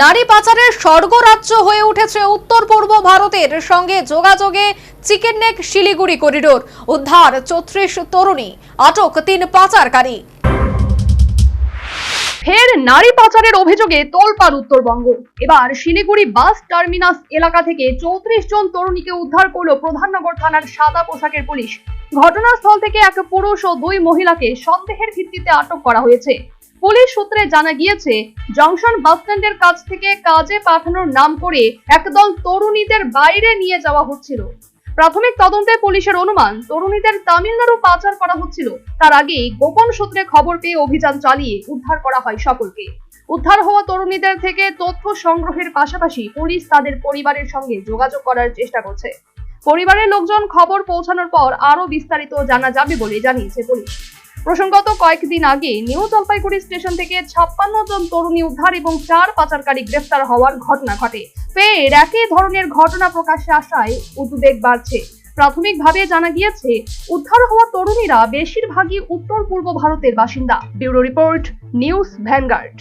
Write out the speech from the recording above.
নারী পাচারের স্বর্গরাজ্য হয়ে উঠেছে উত্তর পূর্ব ভারতের সঙ্গে যোগাযোগে চিকেন নেক শিলিগুড়ি করিডোর। উদ্ধার চৌত্রিশ তরুণী, আটক তিন পাচারকারী। ফের নারী পাচারের অভিযোগে তোলপাড় উত্তরবঙ্গ। এবার শিলিগুড়ি বাস টার্মিনাস এলাকা থেকে চৌত্রিশ জন তরুণীকে উদ্ধার করল প্রধাননগর থানার সাদা পোশাকের পুলিশ। ঘটনাস্থল থেকে এক পুরুষ ও দুই মহিলাকে সন্দেহের ভিত্তিতে আটক করা হয়েছে। পুলিশ সূত্রে জানা গিয়েছে, জংশন বাস স্ট্যান্ডের কাছ থেকে কাজে পাঠানোর নাম করে একদল তরুণীদের বাইরে নিয়ে যাওয়া হচ্ছিল। প্রাথমিক তদন্তে পুলিশের অনুমান, তরুণীদের তামিলনাড়ু পাচার করা হচ্ছিল। তার আগেই গোপন সূত্রে খবর পেয়ে অভিযান চালিয়ে উদ্ধার করা হয় সকলকে। উদ্ধার হওয়া তরুণীদের থেকে তথ্য সংগ্রহের পাশাপাশি পুলিশ তাদের পরিবারের সঙ্গে যোগাযোগ করার চেষ্টা করছে। পরিবারের লোকজন খবর পৌঁছানোর পর আরও বিস্তারিত জানা যাবে বলে জানিয়েছে পুলিশ। প্রসঙ্গত, কয়েকদিন আগে নিউ জলপাইগুড়ি স্টেশন থেকে ছাপ্পান্ন জন তরুণী উদ্ধার এবং চার পাচারকারী গ্রেফতার হওয়ার ঘটনা ঘটে। ফের একই ধরনের ঘটনা প্রকাশ্যে আসায় উদ্বেগ বাড়ছে। প্রাথমিকভাবে জানা গিয়েছে, উদ্ধার হওয়া তরুণীরা বেশিরভাগই উত্তর পূর্ব ভারতের বাসিন্দা। Bureau report, News Vanguard.